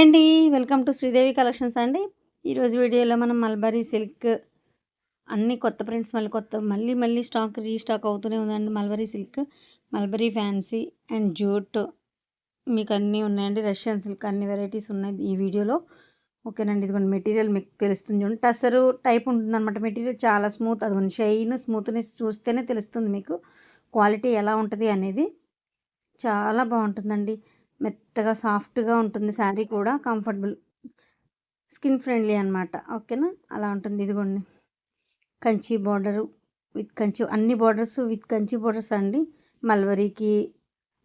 Hi అండి. Welcome to Sridevi collections అండి. ఈరోజు వీడియోలో మనం మల్బరీ సిల్క్ అన్ని కొత్త ప్రింట్స్ మళ్ళీ కొత్త మళ్ళీ మళ్ళీ స్టాక్ రీస్టాక్ అవుతూనే ఉందండి mulberry silk mulberry fancy and jute. మీకు అన్నీ ఉన్నాయండి. రష్యన్ సిల్క్ అన్ని వెరైటీస్ ఉన్నాయి ఈ వీడియోలో. ఓకేనండి. ఇదిగోండి మెటీరియల్ మీకు తెలుస్తుంది చూడండి. టసరు టైప్ ఉంటుందన్నమాట మెటీరియల్. చాలా స్మూత్ అదిగోండి షైన్ స్మూత్నెస్ చూస్తేనే తెలుస్తుంది మీకు. క్వాలిటీ ఎలా ఉంటుంది అనేది చాలా బాగుంటుందండి. మెత్తగా సాఫ్ట్గా ఉంటుంది శారీ కూడా. కంఫర్టబుల్ స్కిన్ ఫ్రెండ్లీ అనమాట ఓకేనా? అలా ఉంటుంది ఇదిగోండి. కంచి బార్డరు విత్ కంచి అన్ని బార్డర్స్ విత్ కంచి బార్డర్స్ అండి. మల్వరీకి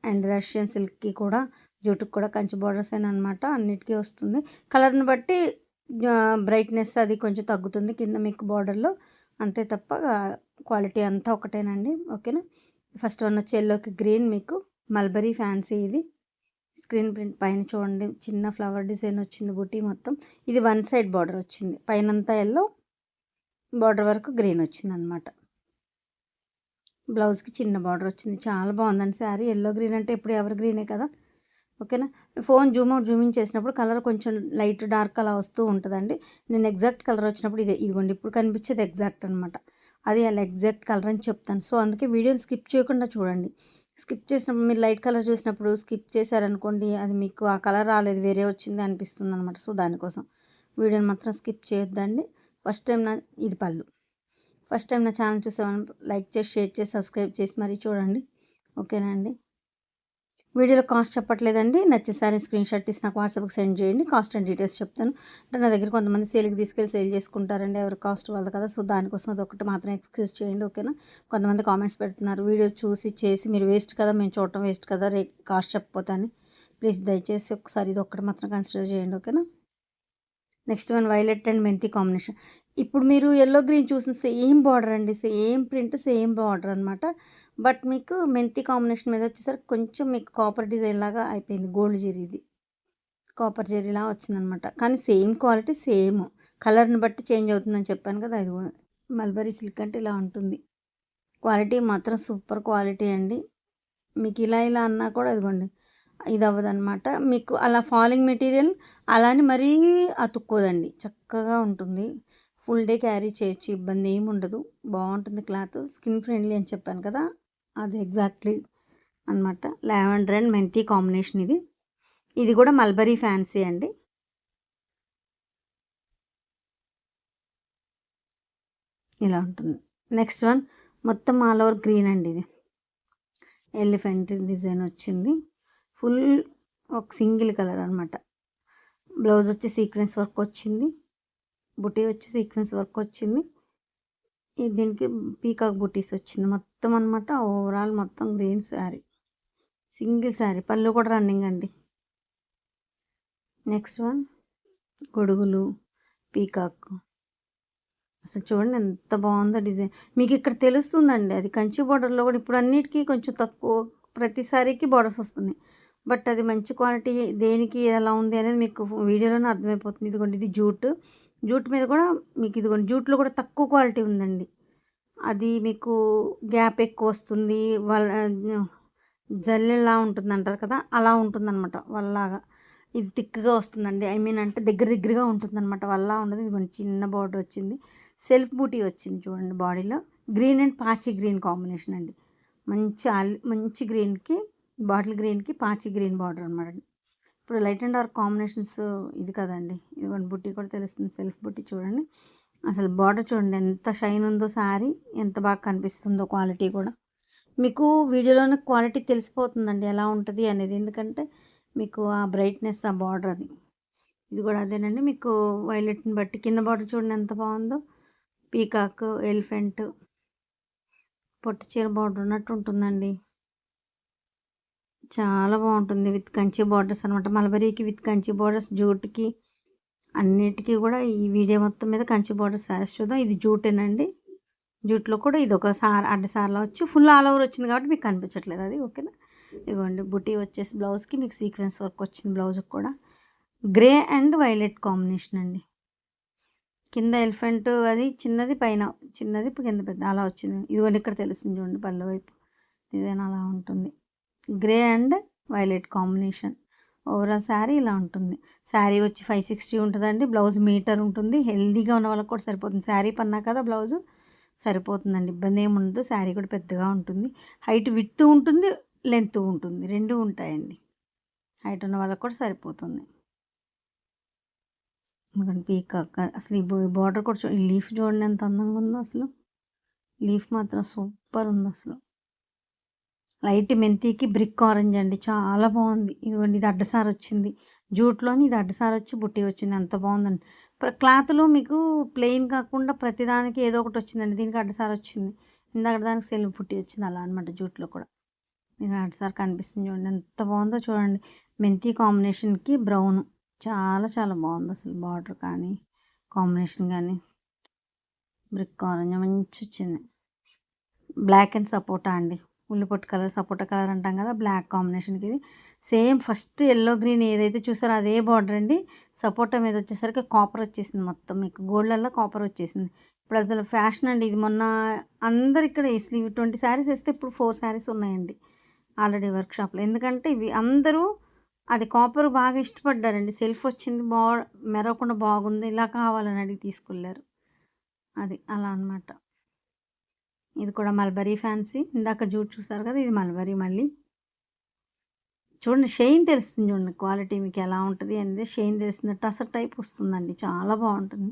అండ్ రష్యన్ సిల్క్కి కూడా జూటుకు కూడా కంచి బార్డర్స్ అనమాట అన్నిటికీ వస్తుంది. కలర్ని బట్టి బ్రైట్నెస్ అది కొంచెం తగ్గుతుంది కింద మీకు బార్డర్లో. అంతే తప్ప క్వాలిటీ అంతా ఒకటేనండి. ఓకేనా? ఫస్ట్ వన్ వచ్చి ఎల్లోకి గ్రీన్ మీకు. మల్బరీ ఫ్యాన్సీ ఇది. స్క్రీన్ ప్రింట్ పైన చూడండి. చిన్న ఫ్లవర్ డిజైన్ వచ్చింది బుటీ మొత్తం. ఇది వన్ సైడ్ బార్డర్ వచ్చింది. పైనంతా ఎల్లో బార్డర్ వరకు గ్రీన్ వచ్చింది అనమాట బ్లౌజ్కి చిన్న బార్డర్ వచ్చింది. చాలా బాగుందండి శారీ. ఎల్లో గ్రీన్ అంటే ఇప్పుడు ఎవర్ గ్రీనే కదా. ఓకేనా? ఫోన్ జూమ్ అవుట్ జూమింగ్ చేసినప్పుడు కలర్ కొంచెం లైట్ డార్క్ అలా వస్తూ ఉంటుందండి. నేను ఎగ్జాక్ట్ కలర్ వచ్చినప్పుడు ఇదే. ఇదిగోండి ఇప్పుడు కనిపించేది ఎగ్జాక్ట్ అనమాట అది అలా ఎగ్జాక్ట్ కలర్ అని చెప్తాను. సో అందుకే వీడియోని స్కిప్ చేయకుండా చూడండి. స్కిప్ చేసినప్పుడు మీరు లైట్ కలర్ చూసినప్పుడు స్కిప్ చేశారనుకోండి అది మీకు ఆ కలర్ రాలేదు వేరే వచ్చింది అనిపిస్తుంది అనమాట సో దానికోసం వీడియోని మాత్రం స్కిప్ చేయొద్దండి. ఫస్ట్ టైం నా ఇది పళ్ళు. ఫస్ట్ టైం నా ఛానల్ చూసామని లైక్ చేసి షేర్ చేసి సబ్స్క్రైబ్ చేసి మరీ చూడండి. ఓకేనండి వీడియోలో కాస్ట్ చెప్పట్లేదండి. నచ్చేసారి స్క్రీన్ షాట్ తీసి నాకు వాట్సాప్కి సెండ్ చేయండి. కాస్ట్ అండ్ డీటెయిల్స్ చెప్తాను. అంటే నా దగ్గర కొంతమంది సేల్కి తీసుకెళ్ళి సేల్ చేసుకుంటారండి. ఎవరు కాస్ట్ వాళ్ళు కదా. సో దానికోసం అది ఒకటి మాత్రం ఎక్స్క్యూజ్ చేయండి ఓకేనా? కొంతమంది కామెంట్స్ పెడుతున్నారు. వీడియో చూసి చేసి మీరు వేస్ట్ కదా మేము చూడటం వేస్ట్ కదా రే కాస్ట్ చెప్పపోతే ప్లీజ్ దయచేసి ఒకసారి ఇది ఒక్కటి మాత్రం కన్సిడర్ చేయండి ఓకేనా? నెక్స్ట్ వన్ వైలెట్ అండ్ మెంతి కాంబినేషన్. ఇప్పుడు మీరు ఎల్లో గ్రీన్ చూసిన సేమ్ బార్డర్ అండి. సేమ్ ప్రింట్ సేమ్ బార్డర్ అనమాట బట్ మీకు మెంతి కాంబినేషన్ మీద వచ్చేసరికి కొంచెం మీకు కాపర్ డిజైన్ లాగా అయిపోయింది. గోల్డ్ జెరీది కాపర్ జెరీలా వచ్చిందనమాట కానీ సేమ్ క్వాలిటీ సేమ్ కలర్ని బట్టి చేంజ్ అవుతుందని చెప్పాను కదా. అది మల్బరీ సిల్క్ అంటే ఇలా ఉంటుంది. క్వాలిటీ మాత్రం సూపర్ క్వాలిటీ అండి. మీకు ఇలా ఇలా అన్నా కూడా అదిగోండి ఇది అవ్వదన్నమాట మీకు అలా ఫాలింగ్ మెటీరియల్ అలానే మరీ అతుక్కోదండి. చక్కగా ఉంటుంది. ఫుల్ డే క్యారీ చేయొచ్చు ఇబ్బంది ఏమి ఉండదు. బాగుంటుంది క్లాత్. స్కిన్ ఫ్రెండ్లీ అని చెప్పాను కదా? అది ఎగ్జాక్ట్లీ అనమాట లావెండర్ అండ్ మెంతి కాంబినేషన్ ఇది. ఇది కూడా మల్బరీ ఫ్యాన్సీ అండి. ఇలా ఉంటుంది. నెక్స్ట్ వన్ మొత్తం ఆల్ ఓవర్ గ్రీన్ అండి ఇది. ఎలిఫెంట్ డిజైన్ వచ్చింది. ఫుల్ ఒక సింగిల్ కలర్ అనమాట బ్లౌజ్ వచ్చి సీక్వెన్స్ వర్క్ వచ్చింది. బుటీ వచ్చి సీక్వెన్స్ వర్క్ వచ్చింది. దీనికి పీకాక్ బుటీస్ వచ్చింది. మొత్తం అనమాట ఓవరాల్ మొత్తం గ్రీన్ శారీ సింగిల్ శారీ పళ్ళు కూడా రన్నింగ్ అండి. నెక్స్ట్ వన్ గొడుగులు పీకాక్. అసలు చూడండి ఎంత బాగుందో డిజైన్. మీకు ఇక్కడ తెలుస్తుందండి. అది కంచి బార్డర్లో కూడా ఇప్పుడు అన్నిటికీ కొంచెం తక్కువ ప్రతిసారికి బార్డర్స్ వస్తున్నాయి. బట్ అది మంచి క్వాలిటీ దేనికి ఎలా ఉంది అనేది మీకు వీడియోలోనే అర్థమైపోతుంది. ఇదిగోండి ఇది జూట్. జూట్ మీద కూడా మీకు ఇదిగోండి జూట్లో కూడా తక్కువ క్వాలిటీ ఉందండి. అది మీకు గ్యాప్ ఎక్కువ వస్తుంది. వాళ్ళ జల్లెలా ఉంటుంది అంటారు కదా అలా ఉంటుందన్నమాట వల్లాగా. ఇది థిక్గా వస్తుందండి. ఐ మీన్ అంటే దగ్గర దగ్గరగా ఉంటుందన్నమాట వల్ల ఉండదు ఇదిగోండి చిన్న బార్డర్ వచ్చింది. సెల్ఫ్ బూటీ వచ్చింది చూడండి బాడీలో. గ్రీన్ అండ్ పాచి గ్రీన్ కాంబినేషన్ అండి. మంచి మంచి గ్రీన్కి బాటిల్ గ్రీన్కి పాచి గ్రీన్ బార్డర్ అనమాట ఇప్పుడు లైట్ అండ్ డార్క్ కాంబినేషన్స్ ఇది కదండి. ఇదిగోండి బుట్టి కూడా తెలుస్తుంది సెల్ఫ్ బుట్టి చూడండి. అసలు బార్డర్ చూడండి ఎంత షైన్ ఉందో శారీ ఎంత బాగా కనిపిస్తుందో క్వాలిటీ కూడా. మీకు వీడియోలోనే క్వాలిటీ తెలిసిపోతుందండి ఎలా ఉంటుంది అనేది. ఎందుకంటే మీకు ఆ బ్రైట్నెస్ ఆ బార్డర్ అది. ఇది కూడా అదేనండి మీకు వైలెట్ని బట్టి కింద బార్డర్ చూడండి ఎంత బాగుందో. పీకాక్ ఎలిఫెంట్ పొట్టు చీర బార్డర్ ఉన్నట్టు ఉంటుందండి. చాలా బాగుంటుంది విత్ కంచి బార్డర్స్ అనమాట మలబరీకి విత్ కంచి బార్డర్స్ జూట్కి అన్నిటికీ కూడా ఈ వీడియో మొత్తం మీద కంచి బార్డర్ శారీస్ చూద్దాం. ఇది జూటేనండి. జూట్లో కూడా ఇది ఒక సార్ అడ్డ సార్లో వచ్చి ఫుల్ ఆల్ ఓవర్ వచ్చింది కాబట్టి మీకు కనిపించట్లేదు అది ఓకేనా? ఇదిగోండి బుటీ వచ్చేసి బ్లౌజ్కి మీకు సీక్వెన్స్ వర్క్ వచ్చింది బ్లౌజ్కి కూడా. గ్రే అండ్ వైలెట్ కాంబినేషన్ అండి. కింద ఎలిఫెంట్ అది చిన్నది పైన చిన్నది కింద పెద్ద అలా వచ్చింది. ఇదిగోండి ఇక్కడ తెలుస్తుంది చూడండి పళ్ళు వైపు. ఇదేనా అలా ఉంటుంది. Grey and violet combination. Overall sari ఇలా ఉంటుంది. శారీ వచ్చి ఫైవ్ సిక్స్టీ ఉంటుందండి. బ్లౌజ్ మీటర్ ఉంటుంది. హెల్దీగా ఉన్న వాళ్ళకి కూడా సరిపోతుంది. శారీ పన్నా కదా బ్లౌజు సరిపోతుందండి. ఇబ్బంది ఏమి ఉండదు. శారీ కూడా పెద్దగా ఉంటుంది. హైట్ విత్ ఉంటుంది. లెంత్ ఉంటుంది. రెండు ఉంటాయండి. హైట్ ఉన్న వాళ్ళకి కూడా సరిపోతుంది. ఎందుకంటే పీకాక్ అసలు ఈ బార్డర్ కూడా చూ లీఫ్ చూడండి ఎంత అందంగా ఉందో అసలు. లీఫ్ మాత్రం సూపర్ ఉంది అసలు. లైట్ మెంతికి బ్రిక్ ఆరెంజ్ అండి. చాలా బాగుంది. ఇదిగోండి ఇది అడ్డసారి వచ్చింది. జూట్లోని ఇది అడ్డసారి వచ్చి బుట్టి వచ్చింది. ఎంత బాగుందండి. క్లాత్లో మీకు ప్లెయిన్ కాకుండా ప్రతిదానికి ఏదో ఒకటి వచ్చిందండి. దీనికి అడ్డసారి వచ్చింది. ఇందాక దానికి సెల్ఫ్ బుట్టి వచ్చింది. అలా అనమాట జూట్లో కూడా. దీనికి అడ్డసారి కనిపిస్తుంది చూడండి. ఎంత బాగుందో చూడండి. మెంతి కాంబినేషన్కి బ్రౌన్. చాలా చాలా బాగుంది అసలు బార్డర్ కానీ కాంబినేషన్ కానీ. బ్రిక్ ఆరెంజ్ మంచి వచ్చింది. బ్లాక్ అండ్ సపోటా అండి. ఉల్లిపొట్టు కలర్ సపోటా కలర్ అంటాం కదా బ్లాక్ కాంబినేషన్కి ఇది. సేమ్ ఫస్ట్ ఎల్లో గ్రీన్ ఏదైతే చూసారో అదే బార్డర్ అండి. సపోటా మీద వచ్చేసరికి కాపర్ వచ్చేసింది మొత్తం. మీకు గోల్డ్లలో కాపర్ వచ్చేసింది. ఇప్పుడు అసలు ఫ్యాషన్ అండి. ఇది మొన్న అందరు ఇక్కడ స్లీవ్ ట్వంటీ శారీస్ వేస్తే ఇప్పుడు ఫోర్ శారీస్ ఉన్నాయండి. ఆల్రెడీ వర్క్షాప్లో. ఎందుకంటే ఇవి అందరూ అది కాపర్ బాగా ఇష్టపడ్డారండి. సెల్ఫ్ వచ్చింది బా మెరవకుండా బాగుంది. ఇలా కావాలని అడిగి తీసుకెళ్ళారు అది అలా అనమాట ఇది కూడా మల్బరీ ఫ్యాన్సీ. ఇందాక జూట్ చూసారు కదా ఇది మల్బరీ మళ్ళీ. చూడండి షెయిన్ తెలుస్తుంది చూడండి క్వాలిటీ మీకు ఎలా ఉంటుంది అనేది షెయిన్ తెలుస్తుంది. టసర్ టైప్ వస్తుందండి చాలా బాగుంటుంది.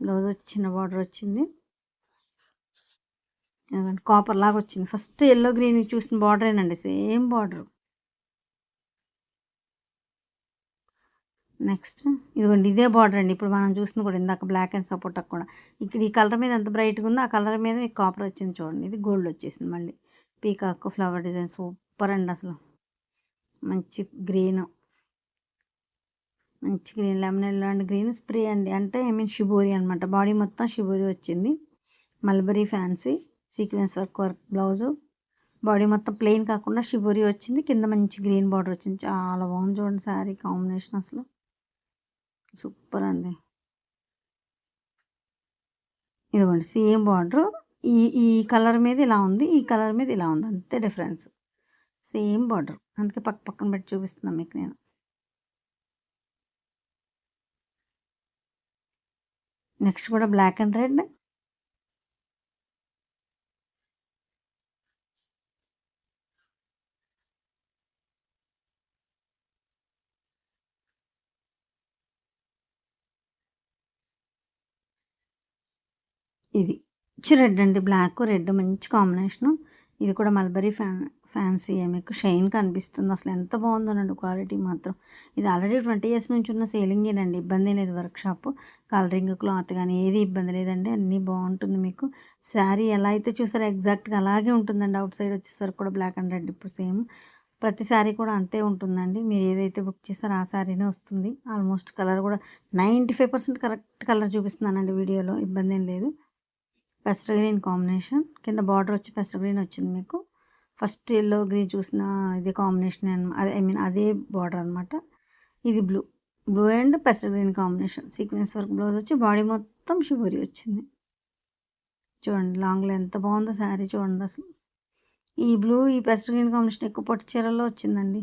బ్లౌజ్ వచ్చి చిన్న బార్డర్ వచ్చింది. కాపర్ లాగా వచ్చింది. ఫస్ట్ ఎల్లో గ్రీన్ చూసిన బార్డరేనండి సేమ్ బార్డర్. నెక్స్ట్ ఇదిగోండి ఇదే బార్డర్ అండి. ఇప్పుడు మనం చూసింది కూడా ఇందాక బ్లాక్ అండ్ సపోర్ట్ కూడా. ఇక్కడ ఈ కలర్ మీద ఎంత బ్రైట్గా ఉందో ఆ కలర్ మీద మీకు కాపర్ వచ్చింది చూడండి. ఇది గోల్డ్ వచ్చేసింది మళ్ళీ. పీకాక్ ఫ్లవర్ డిజైన్ సూపర్ అండి అసలు. మంచి గ్రీన్ మంచి green lemon yellow and green spray అండి. అంటే ఐ మీన్ షిబోరి అనమాట బాడీ మొత్తం షిబోరి వచ్చింది. Mulberry fancy sequence work work blouse body మొత్తం ప్లెయిన్ కాకుండా షిబోరి వచ్చింది. కింద మంచి గ్రీన్ బార్డర్ వచ్చింది. చాలా బాగుంది చూడండి శారీ కాంబినేషన్ అసలు. సూపర్ అండి ఇదిగోండి సేమ్ బార్డర్. ఈ ఈ కలర్ మీద ఇలా ఉంది ఈ కలర్ మీద ఇలా ఉంది అంతే డిఫరెన్స్. Same border. అందుకే పక్క పక్కన పెట్టి చూపిస్తున్నాను మీకు నేను. నెక్స్ట్ కూడా బ్లాక్ అండ్ రెడ్. ఇది. రెడ్ అండి. బ్లాక్ రెడ్ మంచి కాంబినేషను. ఇది కూడా మల్బరీ ఫ్యాన్ ఫ్యాన్సీ మీకు షైన్ కనిపిస్తుంది. అసలు ఎంత బాగుందోనండి క్వాలిటీ మాత్రం. ఇది ఆల్రెడీ ట్వంటీ ఇయర్స్ నుంచి ఉన్న సేలింగేనండి ఇబ్బంది లేదు వర్క్షాప్ కలరింగ్ క్లాత్ కానీ ఏది ఇబ్బంది లేదండి. అన్నీ బాగుంటుంది మీకు. శారీ ఎలా అయితే చూసారో ఎగ్జాక్ట్గా అలాగే ఉంటుందండి. అవుట్ సైడ్ వచ్చేసరికి కూడా బ్లాక్ అండ్ రెడ్ ఇప్పుడు సేమ్. ప్రతి శారీ కూడా అంతే ఉంటుందండి. మీరు ఏదైతే బుక్ చేస్తారో ఆ శారీనే వస్తుంది. ఆల్మోస్ట్ కలర్ కూడా ninety five percent correct colour చూపిస్తున్నానండి వీడియోలో. ఇబ్బంది ఏం లేదు. Pastel green combination. కింద బార్డర్ వచ్చి పెస్టర్ గ్రీన్ వచ్చింది మీకు. ఫస్ట్ ఎల్లో గ్రీన్ చూసిన ఇది కాంబినేషన్ అదే ఐ మీన్ అదే బార్డర్ అనమాట ఇది blue. Blue and pester green combination. Sequence work blouse వచ్చి బాడీ మొత్తం షుగరీ వచ్చింది. చూడండి లాంగ్లో ఎంత బాగుందో శారీ చూడండి అసలు. ఈ బ్లూ ఈ పెస్టర్ గ్రీన్ కాంబినేషన్ ఎక్కువ పట్టు చీరల్లో వచ్చిందండి.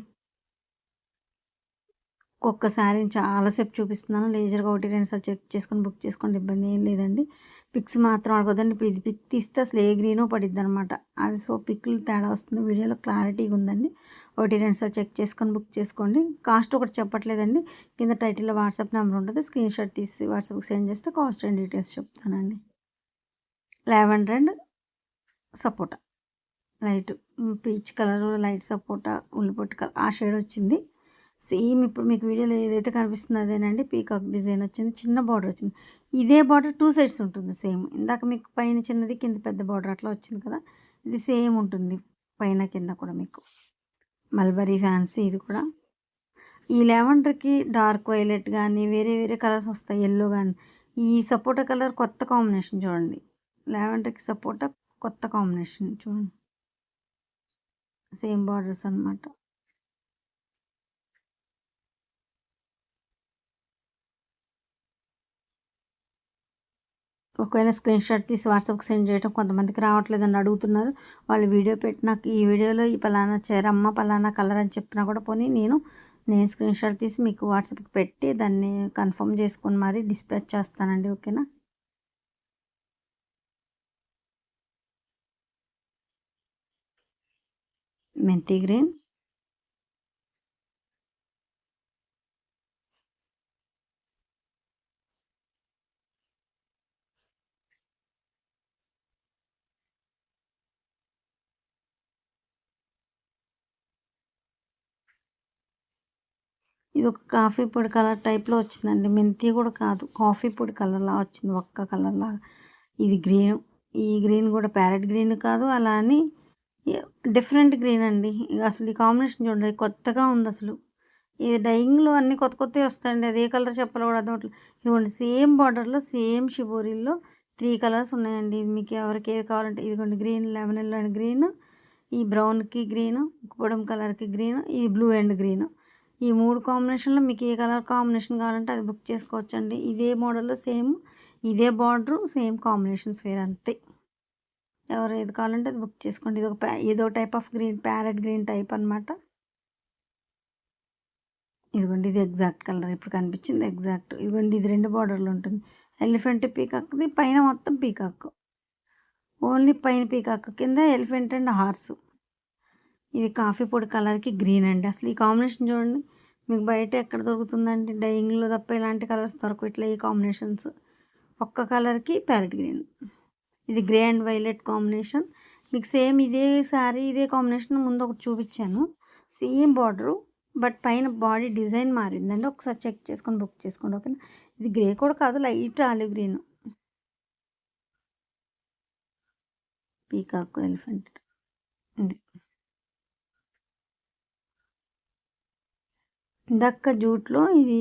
ఒక్కొక్కసారి చాలాసేపు చూపిస్తున్నాను. లేజర్గా ఒకటి రెండు సార్లు చెక్ చేసుకొని బుక్ చేసుకోండి. ఇబ్బంది ఏం లేదండి. పిక్స్ మాత్రం అడగదండి ఇప్పుడు ఇది పిక్ తీస్తే అసలు ఏ గ్రీనో పడిద్ది అనమాట అది సో పిక్లు తేడా వస్తుంది. వీడియోలో క్లారిటీగా ఉందండి. ఒకటి రెండు సార్లు చెక్ చేసుకొని బుక్ చేసుకోండి. కాస్ట్ ఒకటి చెప్పట్లేదండి. కింద టైటిల్లో వాట్సాప్ నెంబర్ ఉంటుంది. స్క్రీన్ షాట్ తీసి వాట్సాప్కి సెండ్ చేస్తే కాస్ట్ అండ్ డీటెయిల్స్ చెప్తానండి. Lavender and sapota. Light peach colour light sapota ఉల్లిపొట్టు colour ఆ షేడ్ వచ్చింది. సేమ్ ఇప్పుడు మీకు వీడియోలో ఏదైతే కనిపిస్తుందో అదేనండి పీకాక్ డిజైన్ వచ్చింది చిన్న బార్డర్ వచ్చింది. ఇదే బార్డర్ టూ సైడ్స్ ఉంటుంది సేమ్. ఇందాక మీకు పైన చిన్నది కింద పెద్ద బార్డర్ అట్లా వచ్చింది కదా ఇది సేమ్ ఉంటుంది పైన కింద కూడా మీకు. మల్బరీ ఫ్యాన్సీ ఇది కూడా. ఈ లెవెండర్కి డార్క్ వైలెట్ కానీ వేరే వేరే కలర్స్ వస్తాయి ఎల్లో కానీ ఈ సపోటా కలర్ కొత్త కాంబినేషన్ చూడండి. లెవెండర్కి సపోటా కొత్త కాంబినేషన్ చూడండి. సేమ్ బార్డర్స్ అనమాట ఒకవేళ స్క్రీన్ షాట్ తీసి వాట్సాప్కి సెండ్ చేయడం కొంతమందికి రావట్లేదని అడుగుతున్నారు. వాళ్ళు వీడియో పెట్టి నాకు ఈ వీడియోలో ఈ పలానా చేరమ్మ పలానా కలర్ అని చెప్పినా కూడా పోనీ నేను నేను స్క్రీన్ షాట్ తీసి మీకు వాట్సాప్కి పెట్టి దాన్ని కన్ఫర్మ్ చేసుకుని మరి డిస్పాచ్ చేస్తానండి ఓకేనా? మెంతి గ్రీన్. ఇది ఒక కాఫీ పొడి కలర్ టైప్లో వచ్చిందండి. మెంతి కూడా కాదు. కాఫీ పొడి కలర్లా వచ్చింది. ఒక్క కలర్లా. ఇది గ్రీన్. ఈ గ్రీన్ కూడా ప్యారెట్ గ్రీన్ కాదు. అలా అని డిఫరెంట్ గ్రీన్ అండి. అసలు ఈ కాంబినేషన్ చూడండి. కొత్తగా ఉంది అసలు. ఈ డైయింగ్లో అన్నీ కొత్త కొత్తవి వస్తాయండి. అదే కలర్ చెప్పాలి కూడా. అర్థం ఇదిగోండి. సేమ్ బార్డర్లో సేమ్ షిబోరీల్లో త్రీ కలర్స్ ఉన్నాయండి. ఇది మీకు ఎవరికి ఏది కావాలంటే ఇదిగోండి. Green lemon yellow and green. ఈ బ్రౌన్కి గ్రీన్ పొడం కలర్కి గ్రీన్. ఇది బ్లూ అండ్ గ్రీన్. ఈ మూడు కాంబినేషన్లో మీకు ఏ కలర్ కాంబినేషన్ కావాలంటే అది బుక్ చేసుకోవచ్చండి. ఇదే మోడల్లో సేమ్ ఇదే బార్డరు సేమ్ కాంబినేషన్స్ వేరే అంతే. ఎవరు ఏది కావాలంటే అది బుక్ చేసుకోండి. ఇది ఒక ఏదో type of green parrot green type అనమాట ఇదిగోండి ఇది ఎగ్జాక్ట్ కలర్ ఇప్పుడు కనిపించింది ఎగ్జాక్ట్. ఇదిగోండి ఇది రెండు బార్డర్లు ఉంటుంది. ఎలిఫెంట్ పీకాక్ది పైన మొత్తం పీకాక్. ఓన్లీ పైన పీకాక్ కింద ఎలిఫెంట్ అండ్ హార్స్. ఇది కాఫీ పొడి కలర్కి గ్రీన్ అండి. అసలు ఈ కాంబినేషన్ చూడండి. మీకు బయట ఎక్కడ దొరుకుతుందంటే డైయింగ్లో తప్ప ఇలాంటి కలర్స్ దొరకవు. ఇట్లా ఈ కాంబినేషన్స్ ఒక్క కలర్కి ప్యారెట్ గ్రీన్. ఇది గ్రే అండ్ వైలెట్ కాంబినేషన్. మీకు సేమ్ ఇదే శారీ ఇదే కాంబినేషన్ ముందు ఒకటి చూపించాను. సేమ్ బార్డరు బట్ పైన బాడీ డిజైన్ మారిందండి. ఒకసారి చెక్ చేసుకొని బుక్ చేసుకోండి ఓకేనా? ఇది గ్రే కూడా కాదు light olive green. Peacock elephant. ఇది. దక్క జూట్లో ఇది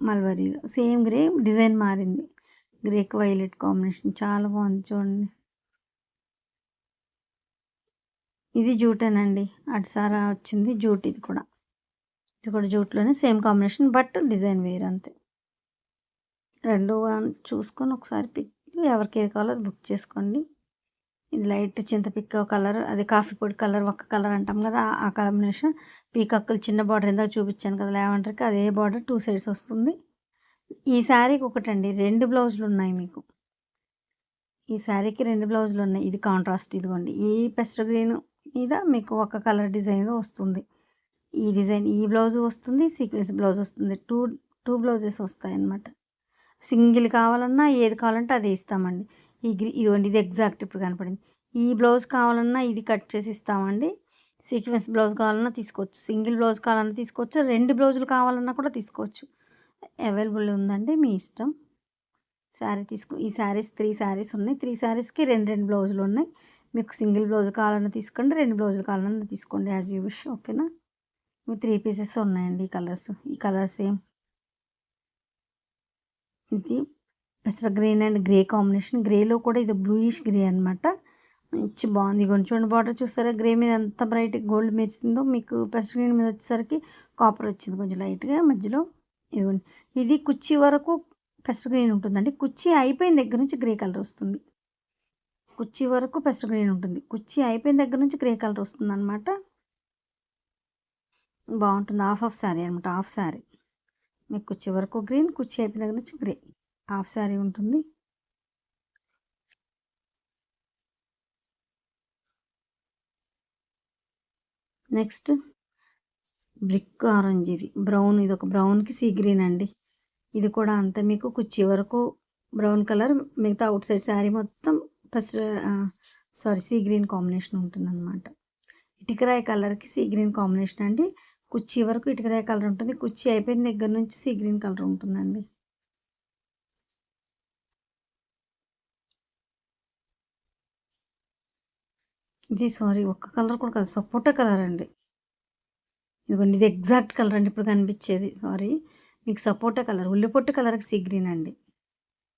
మల్వరీలో సేమ్ గ్రే డిజైన్ మారింది. గ్రేక్ వైలెట్ కాంబినేషన్ చాలా బాగుంది చూడండి. ఇది జూటేనండి. అటుసారా వచ్చింది జూట్ ఇది కూడా. ఇది కూడా జూట్లోనే సేమ్ కాంబినేషన్ బట్ డిజైన్ వేరు అంతే. రెండు చూసుకొని ఒకసారి పిక్ ఎవరికి ఏది కావాలో అది బుక్ చేసుకోండి. ఇది లైట్ చింతపిక్క కలర్ అది కాఫీ పొడి కలర్ ఒక్క కలర్ అంటాం కదా ఆ కాంబినేషన్. పీకక్కులు చిన్న బార్డర్ ఇందాక చూపించాను కదా లేవంటర్కి అదే బార్డర్ టూ సైడ్స్ వస్తుంది. ఈ శారీకి ఒకటండి రెండు బ్లౌజులు ఉన్నాయి మీకు. ఈ శారీకి రెండు బ్లౌజులు ఉన్నాయి ఇది కాంట్రాస్ట్ ఇదిగోండి. ఈ పెస్ట్ గ్రీన్ మీద మీకు ఒక కలర్ డిజైన్ వస్తుంది. ఈ డిజైన్ ఈ బ్లౌజ్ వస్తుంది సీక్వెన్స్ బ్లౌజ్ వస్తుంది. టూ టూ బ్లౌజెస్ వస్తాయి అన్నమాట సింగిల్ కావాలన్నా ఏది కావాలంటే అది ఇస్తామండి. ఈ ఇదిగోండి ఇది ఎగ్జాక్ట్ ఇప్పుడు కనపడింది. ఈ బ్లౌజ్ కావాలన్నా ఇది కట్ చేసి ఇస్తామండి. సీక్వెన్స్ బ్లౌజ్ కావాలన్నా తీసుకోవచ్చు. సింగిల్ బ్లౌజ్ కావాలన్నా తీసుకోవచ్చు. రెండు బ్లౌజులు కావాలన్నా కూడా తీసుకోవచ్చు. అవైలబుల్ ఉందండి మీ ఇష్టం. శారీ తీసుకు ఈ శారీస్ త్రీ శారీస్ ఉన్నాయి. త్రీ శారీస్కి రెండు రెండు బ్లౌజులు ఉన్నాయి. మీకు సింగిల్ బ్లౌజ్ కావాలన్నా తీసుకోండి రెండు బ్లౌజులు కావాలన్నా తీసుకోండి యాజ్ యూ విష్ ఓకేనా? ఇవి త్రీ పీసెస్ ఉన్నాయండి ఈ కలర్స్. ఈ కలర్స్ ఏం? ఇది పెసర గ్రీన్ అండ్ గ్రే కాంబినేషన్. గ్రేలో కూడా ఇది బ్లూయిష్ గ్రే అనమాట మంచి బాగుంది. కొంచెం చూడండి బార్డర్ చూస్తారా? గ్రే మీద ఎంత బ్రైట్ గోల్డ్ మెరిసిందో మీకు పెసర గ్రీన్ మీద వచ్చేసరికి కాపర్ వచ్చింది. కొంచెం లైట్గా మధ్యలో ఇదిగోండి. ఇది కుర్చీ వరకు పెసర గ్రీన్ ఉంటుందండి. కుర్చీ అయిపోయిన దగ్గర నుంచి గ్రే కలర్ వస్తుంది. కుర్చీ వరకు పెసర గ్రీన్ ఉంటుంది. కుర్చీ అయిపోయిన దగ్గర నుంచి గ్రే కలర్ వస్తుంది అనమాట బాగుంటుంది. హాఫ్ ఆఫ్ శారీ అనమాట హాఫ్ శారీ. మీకు కుర్చీ వరకు గ్రీన్ కుర్చీ అయిపోయిన దగ్గర నుంచి గ్రే. హాఫ్ శారీ ఉంటుంది. నెక్స్ట్ బ్రిక్ ఆరెంజ్ ఇది. బ్రౌన్ ఇది ఒక బ్రౌన్కి సీ గ్రీన్ అండి. ఇది కూడా అంత మీకు కుర్చీ వరకు బ్రౌన్ కలర్ మిగతా అవుట్ సైడ్ శారీ మొత్తం first sorry sea green combination ఉంటుందన్నమాట. ఇటుకరాయ కలర్కి సీ గ్రీన్ కాంబినేషన్ అండి. కుర్చీ వరకు ఇటుకరాయ కలర్ ఉంటుంది. కుర్చీ అయిపోయిన దగ్గర నుంచి సీ గ్రీన్ కలర్ ఉంటుందండి. ఇది సారీ ఒక్క కలర్ కూడా కాదు సపోటా కలర్ అండి. ఇదిగోండి ఇది ఎగ్జాక్ట్ కలర్ అండి ఇప్పుడు కనిపించేది సారీ. మీకు సపోటా కలర్ ఉల్లిపొట్టు కలర్కి సీ గ్రీన్ అండి.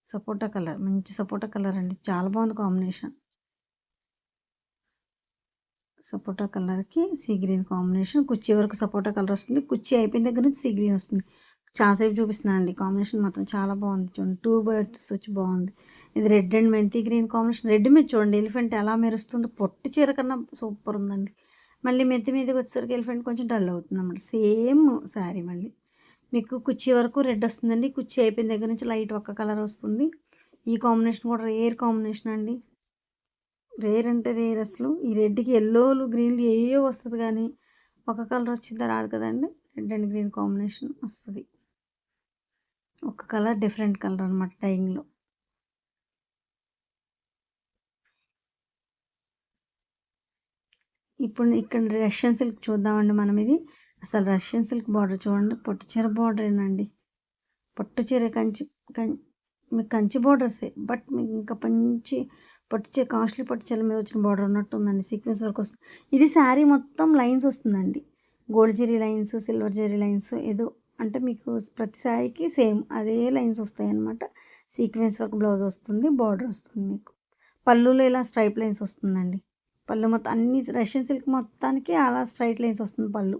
సపోటా కలర్ మంచి సపోటా కలర్ అండి చాలా బాగుంది కాంబినేషన్. సపోటా కలర్కి సీ గ్రీన్ కాంబినేషన్ కుర్చీ వరకు సపోటా కలర్ వస్తుంది కుర్చీ అయిపోయిన దగ్గర నుంచి సీ గ్రీన్ వస్తుంది. చాలాసేపు చూపిస్తున్నాను అండి కాంబినేషన్ మాత్రం చాలా బాగుంది చూడండి. టూ బర్డ్స్ వచ్చి బాగుంది. ఇది రెడ్ అండ్ మెంతి గ్రీన్ కాంబినేషన్. రెడ్ మీద చూడండి ఎలిఫెంట్ ఎలా మెరుస్తుంది. పొట్టి చీర కన్నా సూపర్ ఉందండి. మళ్ళీ మెంతి మీదకి వచ్చేసరికి ఎలిఫెంట్ కొంచెం డల్ అవుతుంది అన్నమాట సేమ్ శారీ మళ్ళీ. మీకు కుర్చీ వరకు రెడ్ వస్తుందండి. కుర్చీ అయిపోయిన దగ్గర నుంచి లైట్ ఒక్క కలర్ వస్తుంది. ఈ కాంబినేషన్ కూడా రేర్ కాంబినేషన్ అండి. రేర్ అంటే రేర్ అసలు. ఈ రెడ్కి ఎల్లోలు గ్రీన్లు ఏయో వస్తుంది కానీ ఒక కలర్ వచ్చిందా రాదు కదండి. రెడ్ అండ్ గ్రీన్ కాంబినేషన్ వస్తుంది. ఒక కలర్ డిఫరెంట్ కలర్ అనమాట డైయింగ్లో. ఇప్పుడు ఇక్కడ రష్యన్ సిల్క్ చూద్దామండి మనం ఇది. అసలు రష్యన్ సిల్క్ బార్డర్ చూడండి. పొట్టు చీర బార్డరేనండి. పొట్టు చీర కంచి మీకు కంచి బార్డర్సే. బట్ మీకు ఇంకా మంచి పట్టు చీర కాస్ట్లీ పట్టు చీర మీద వచ్చిన బార్డర్ ఉన్నట్టు ఉందండి. సీక్వెన్స్ వర్క్ వస్తుంది. ఇది శారీ మొత్తం లైన్స్ వస్తుందండి. Gold zari lines silver zari lines ఏదో అంటే మీకు ప్రతి శారీకి సేమ్ అదే లైన్స్ వస్తాయి అన్నమాట సీక్వెన్స్ వర్క్ బ్లౌజ్ వస్తుంది బార్డర్ వస్తుంది మీకు. పళ్ళులో ఇలా స్ట్రైప్ లైన్స్ వస్తుందండి. పళ్ళు మొత్తం అన్ని రష్యన్ సిల్క్ మొత్తానికి అలా స్ట్రైట్ లైన్స్ వస్తుంది pallu.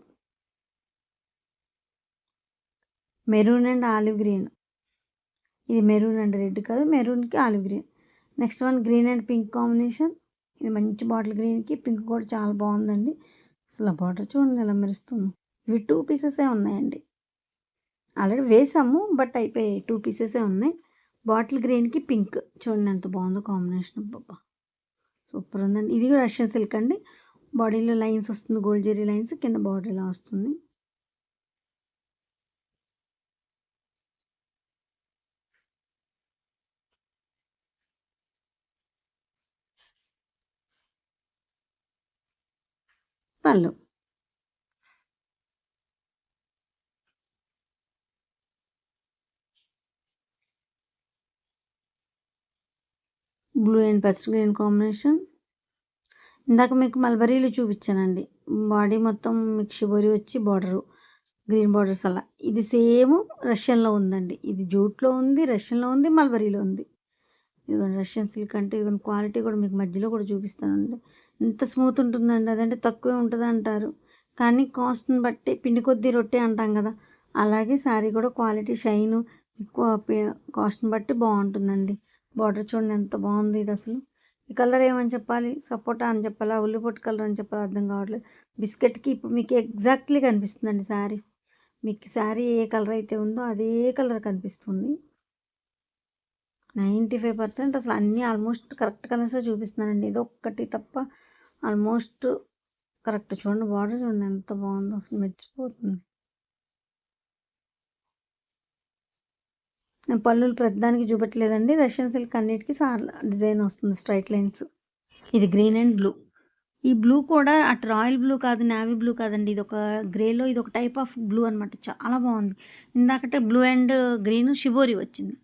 Maroon and olive green. ఇది మెరూన్ అండ్ రెడ్ కాదు మెరూన్కి olive green. Next one green and pink combination. ఇది మంచి బాటిల్ గ్రీన్కి పింక్ కూడా చాలా బాగుందండి. అసలు బార్డర్ చూడండి ఎలా మెరుస్తుంది. ఇవి టూ పీసెసే ఉన్నాయండి. ఆల్రెడీ వేసాము బట్ అయిపోయాయి. టూ పీసెసే ఉన్నాయి. బాటిల్ గ్రీన్కి పింక్ చూడండి ఎంత బాగుందో కాంబినేషన్ బాబా సూపర్ ఉందండి. ఇది కూడా రష్యన్ సిల్క్ అండి. బాడీలో లైన్స్ వస్తుంది గోల్డ్ జెరీ లైన్స్ కింద బాడీలో వస్తుంది. పళ్ళు. బ్లూ అండ్ పస్ట్ గ్రీన్ కాంబినేషన్. ఇందాక మీకు మల్బరీలు చూపించానండి. బాడీ మొత్తం మీకు షిబోరి వచ్చి బార్డరు గ్రీన్ బార్డర్స్ అలా. ఇది సేమ్ రష్యన్లో ఉందండి. ఇది జూట్లో ఉంది రష్యన్లో ఉంది మల్బరీలో ఉంది. ఇదిగోండి రష్యన్ సిల్క్ అంటే ఇదిగోండి క్వాలిటీ కూడా మీకు మధ్యలో కూడా చూపిస్తానండి. ఎంత స్మూత్ ఉంటుందండి. అదంటే తక్కువే ఉంటుంది అంటారు. కానీ కాస్ట్ని బట్టి పిండి కొద్దీ రొట్టె అంటాం కదా అలాగే శారీ కూడా క్వాలిటీ షైను ఎక్కువ కాస్ట్ని బట్టి బాగుంటుందండి. బార్డర్ చూడండి ఎంత బాగుంది ఇది అసలు. ఈ కలర్ ఏమని చెప్పాలి? సపోటా అని చెప్పాలా? ఉల్లిపొట్టు కలర్ అని చెప్పాలి? అర్థం కావట్లేదు. బిస్కెట్కి ఇప్పుడు మీకు ఎగ్జాక్ట్లీ కనిపిస్తుందండి శారీ. మీకు శారీ ఏ కలర్ అయితే ఉందో అదే కలర్ కనిపిస్తుంది. నైంటీ ఫైవ్ పర్సెంట్ అసలు అన్నీ ఆల్మోస్ట్ కరెక్ట్ కలర్సే చూపిస్తున్నానండి. ఇది ఒక్కటి తప్ప ఆల్మోస్ట్ కరెక్ట్. చూడండి బార్డర్ చూడండి ఎంత బాగుందో. అసలు మెచ్చిపోతుంది పళ్ళులు ప్రతిదానికి చూపెట్టలేదండి. రష్యన్ సిల్క్ అన్నిటికీ సార్ డిజైన్ వస్తుంది స్ట్రైట్ లైన్స్. ఇది గ్రీన్ అండ్ బ్లూ. ఈ బ్లూ కూడా అటు రాయల్ బ్లూ కాదు నావీ బ్లూ కాదండి. ఇది ఒక గ్రేలో ఇది ఒక టైప్ ఆఫ్ బ్లూ అనమాట చాలా బాగుంది. ఇందాకటే బ్లూ అండ్ గ్రీన్ షిబోరి వచ్చింది.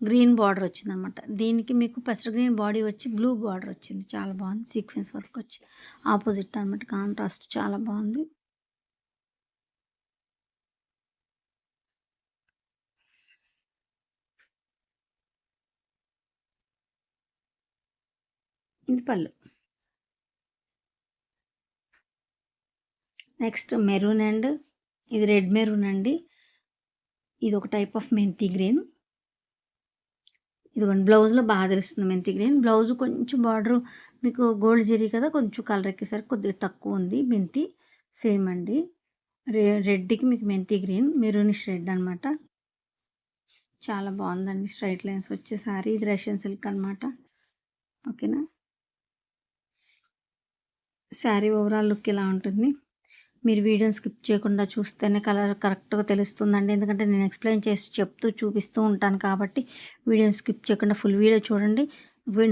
గ్రీన్ బార్డర్ వచ్చింది అనమాట దీనికి మీకు పెసర్ గ్రీన్ బాడీ వచ్చి బ్లూ బార్డర్ వచ్చింది. చాలా బాగుంది. సీక్వెన్స్ వర్క్ వచ్చి ఆపోజిట్ అనమాట కాంట్రాస్ట్ చాలా బాగుంది. ఇది పళ్ళు. నెక్స్ట్ మెరూన్ అండ్ ఇది రెడ్ మెరూన్ అండి. ఇది ఒక టైప్ ఆఫ్ మెంతి గ్రీన్. ఇదిగోండి బ్లౌజ్లో బాగా తెలుస్తుంది మెంతి గ్రీన్. బ్లౌజ్ కొంచెం బార్డర్ మీకు గోల్డ్ జరీ కదా కొంచెం కలర్ ఎక్కేసరికి కొద్దిగా తక్కువ ఉంది. మెంతి సేమ్ అండి. రె రెడ్కి మీకు మెంతి గ్రీన్ మెరూనిష్ రెడ్ అనమాట చాలా బాగుందండి స్ట్రైట్ లైన్స్ వచ్చేసారి ఇది రష్యన్ సిల్క్ అనమాట ఓకేనా? శారీ ఓవరాల్ లుక్ ఇలా ఉంటుంది? మీరు వీడియోని స్కిప్ చేయకుండా చూస్తేనే కలర్ కరెక్ట్గా తెలుస్తుందండి. ఎందుకంటే నేను ఎక్స్ప్లెయిన్ చేసి చెప్తూ చూపిస్తూ ఉంటాను కాబట్టి వీడియోని స్కిప్ చేయకుండా ఫుల్ వీడియో చూడండి.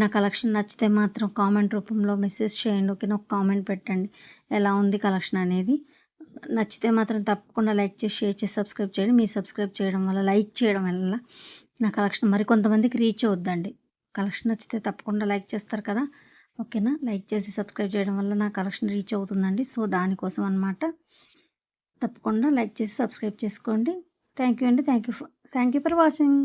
నా కలెక్షన్ నచ్చితే మాత్రం కామెంట్ రూపంలో మెసేజ్ చేయండి. ఓకేనా ఒక కామెంట్ పెట్టండి. ఎలా ఉంది కలెక్షన్ అనేది? నచ్చితే మాత్రం తప్పకుండా లైక్ చేసి షేర్ చేసి సబ్స్క్రైబ్ చేయండి. మీరు సబ్స్క్రైబ్ చేయడం వల్ల లైక్ చేయడం వల్ల నా కలెక్షన్ మరి కొంతమందికి రీచ్ అవుద్దండి. కలెక్షన్ నచ్చితే తప్పకుండా లైక్ చేస్తారు కదా. ఓకేనా? లైక్ చేసి సబ్స్క్రైబ్ చేయడం వల్ల నా కలెక్షన్ రీచ్ అవుతుందండి. సో దానికోసం అనమాట తప్పకుండా లైక్ చేసి సబ్స్క్రైబ్ చేసుకోండి. థ్యాంక్ యూ అండి. Thank you thank you for watching.